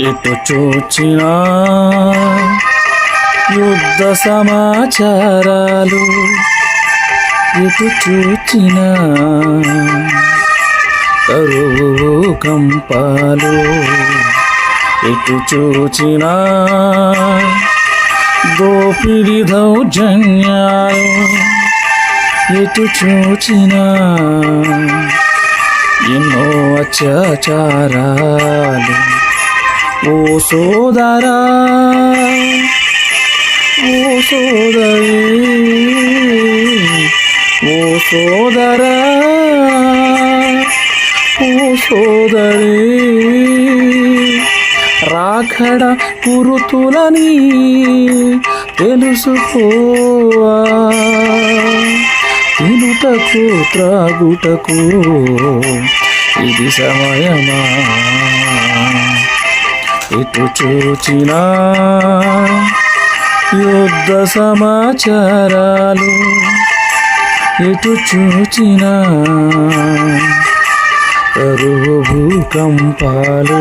ఎటు చూచినా యుద్ధ సమాచారాలు ఎటు చూచిన కరువు కంపాలు ఎటు చూచిన దోపిడి దౌర్జన్యాలు ఎటు చూచిన ఎన్నో అత్యాచారాలు ఓ సోదరా ఓ సోదరి ఓ సోదరా ఓ సోదరి. రాఖడ పురుతులని తెలుసుకోవా? తినుటకు త్రాగుటకు ఇది సమయమా? ఎటు చూచినా యుద్ధ సమాచారాలు ఎటు చూచినా కరువు భూకంపాలు